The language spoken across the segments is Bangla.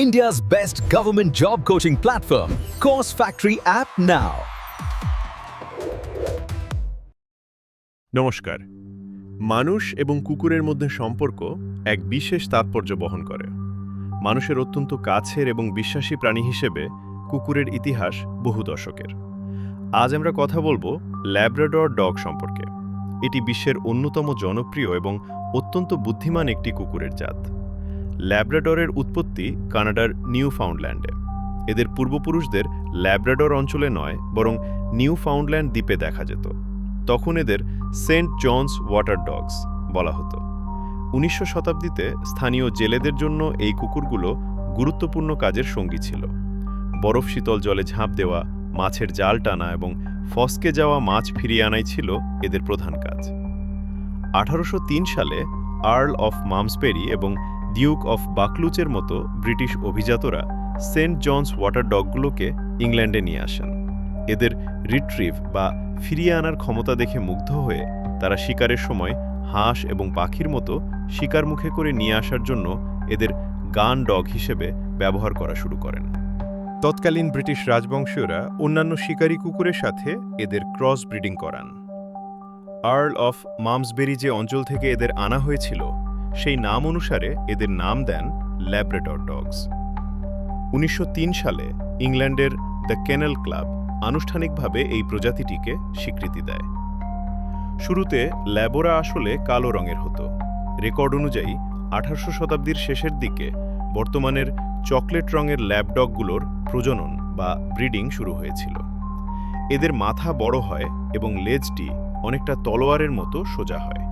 India's best government job coaching platform, Course Factory app now. নমস্কার। মানুষ এবং কুকুরের মধ্যে সম্পর্ক এক বিশেষ তাৎপর্য বহন করে। মানুষের অত্যন্ত কাছের এবং বিশ্বাসী প্রাণী হিসেবে কুকুরের ইতিহাস বহু দশকের। আজ আমরা কথা বলব ল্যাব্রাডর ডগ সম্পর্কে। এটি বিশ্বের অন্যতম জনপ্রিয় এবং অত্যন্ত বুদ্ধিমান একটি কুকুরের জাত। ল্যাব্রাডরের উৎপত্তি কানাডার নিউ ফাউন্ডল্যান্ডে এদের পূর্বপুরুষদের ল্যাব্রাডর অঞ্চলে নয়, বরং নিউ ফাউন্ডল্যান্ড দ্বীপে দেখা যেত। তখন এদের সেন্ট জনস ওয়াটার ডগস বলা হতো। উনিশশো শতাব্দীতে স্থানীয় জেলেদের জন্য এই কুকুরগুলো গুরুত্বপূর্ণ কাজের সঙ্গী ছিল। বরফ শীতল জলে ঝাঁপ দেওয়া, মাছের জাল টানা এবং ফসকে যাওয়া মাছ ফিরিয়ে আনাই ছিল এদের প্রধান কাজ। আঠারোশো তিন সালে আর্ল অফ মামসপেরি এবং ডিউক অফ বাকলুচের মতো ব্রিটিশ অভিজাতরা সেন্ট জনস ওয়াটার ডগগুলোকে ইংল্যান্ডে নিয়ে আসেন। এদের রিট্রিভ বা ফিরিয়ে আনার ক্ষমতা দেখে মুগ্ধ হয়ে তারা শিকারের সময় হাঁস এবং পাখির মতো শিকার মুখে করে নিয়ে আসার জন্য এদের গান ডগ হিসেবে ব্যবহার করা শুরু করেন। তৎকালীন ব্রিটিশ রাজবংশীয়রা অন্যান্য শিকারী কুকুরের সাথে এদের ক্রস ব্রিডিং করান। আর্ল অফ মামসবেরি যে অঞ্চল থেকে এদের আনা হয়েছিল সেই নাম অনুসারে এদের নাম দেন ল্যাব্রেটর ডগস উনিশশো তিন সালে ইংল্যান্ডের দ্য কেনেল ক্লাব আনুষ্ঠানিকভাবে এই প্রজাতিটিকে স্বীকৃতি দেয়। শুরুতে ল্যাবোরা আসলে কালো রঙের হতো। রেকর্ড অনুযায়ী আঠারোশো শতাব্দীর শেষের দিকে বর্তমানের চকলেট রঙের ল্যাবডগগুলোর প্রজনন বা ব্রিডিং শুরু হয়েছিল। এদের মাথা বড় হয় এবং লেজটি অনেকটা তলোয়ারের মতো সোজা হয়।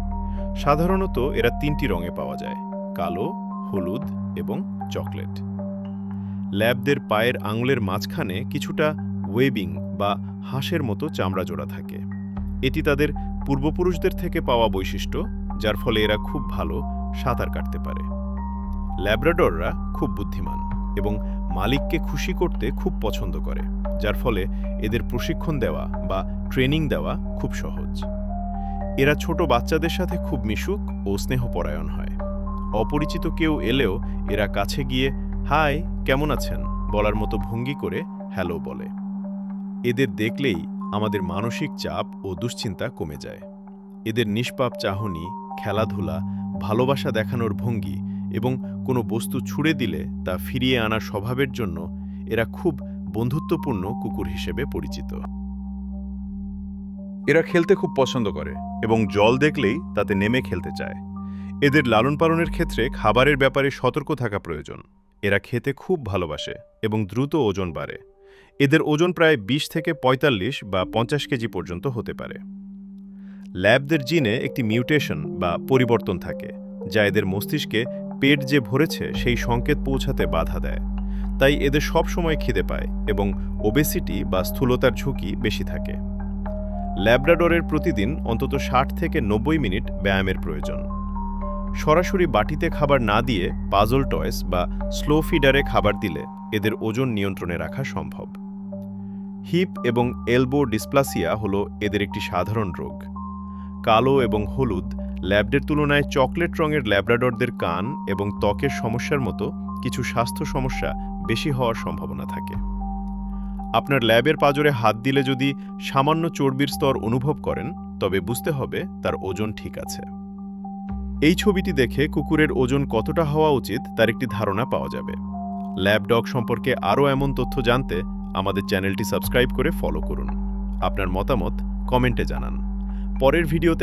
সাধারণত এরা তিনটি রঙে পাওয়া যায়, কালো, হলুদ এবং চকলেট। ল্যাবদের পায়ের আঙুলের মাঝখানে কিছুটা ওয়েবিং বা হাঁসের মতো চামড়া জোড়া থাকে। এটি তাদের পূর্বপুরুষদের থেকে পাওয়া বৈশিষ্ট্য, যার ফলে এরা খুব ভালো সাঁতার কাটতে পারে। ল্যাব্রাডররা খুব বুদ্ধিমান এবং মালিককে খুশি করতে খুব পছন্দ করে, যার ফলে এদের প্রশিক্ষণ দেওয়া বা ট্রেনিং দেওয়া খুব সহজ। এরা ছোট বাচ্চাদের সাথে খুব মিশুক ও স্নেহপরায়ণ হয়। অপরিচিত কেউ এলেও এরা কাছে গিয়ে, হাই, কেমন আছেন? বলার মতো ভঙ্গি করে হ্যালো বলে। এদের দেখলেই আমাদের মানসিক চাপ ও দুশ্চিন্তা কমে যায়। এদের নিষ্পাপ চাহনি, খেলাধুলা, ভালোবাসা দেখানোর ভঙ্গি এবং কোনো বস্তু ছুঁড়ে দিলে তা ফিরিয়ে আনার স্বভাবের জন্য এরা খুব বন্ধুত্বপূর্ণ কুকুর হিসেবে পরিচিত। এরা খেলতে খুব পছন্দ করে এবং জল দেখলেই তাতে নেমে খেলতে চায়। এদের লালন পালনের ক্ষেত্রে খাবারের ব্যাপারে সতর্ক থাকা প্রয়োজন। এরা খেতে খুব ভালোবাসে এবং দ্রুত ওজন বাড়ে। এদের ওজন প্রায় ২০ থেকে ৪৫ বা পঞ্চাশ কেজি পর্যন্ত হতে পারে। ল্যাবদের জিনে একটি মিউটেশন বা পরিবর্তন থাকে, যা এদের মস্তিষ্কে পেট যে ভরেছে সেই সংকেত পৌঁছাতে বাধা দেয়। তাই এদের সব সময় খিদে পায় এবং ওবেসিটি বা স্থূলতার ঝুঁকি বেশি থাকে। ল্যাব্রাডরের প্রতিদিন অন্তত ষাট থেকে নব্বই মিনিট ব্যায়ামের প্রয়োজন। সরাসরি বাটিতে খাবার না দিয়ে পাজল টয়েস বা স্লো ফিডারে খাবার দিলে এদের ওজন নিয়ন্ত্রণে রাখা সম্ভব। হিপ এবং এলবো ডিসপ্লাসিয়া হল এদের একটি সাধারণ রোগ। কালো এবং হলুদ ল্যাবডের তুলনায় চকলেট রঙের ল্যাব্রাডরদের কান এবং ত্বকের সমস্যার মতো কিছু স্বাস্থ্য সমস্যা বেশি হওয়ার সম্ভাবনা থাকে। আপনার ল্যাবের পাজরে হাত দিলে যদি সামান্য চর্বির স্তর অনুভব করেন, তবে বুঝতে হবে তার ওজন ঠিক আছে। এই ছবিটি দেখে কুকুরের ওজন কতটা হওয়া উচিত তার একটি ধারণা পাওয়া যাবে। ল্যাব ডগ সম্পর্কে আরও এমন তথ্য জানতে আমাদের চ্যানেলটি সাবস্ক্রাইব করে ফলো করুন। আপনার মতামত কমেন্টে জানান। পরের ভিডিওতে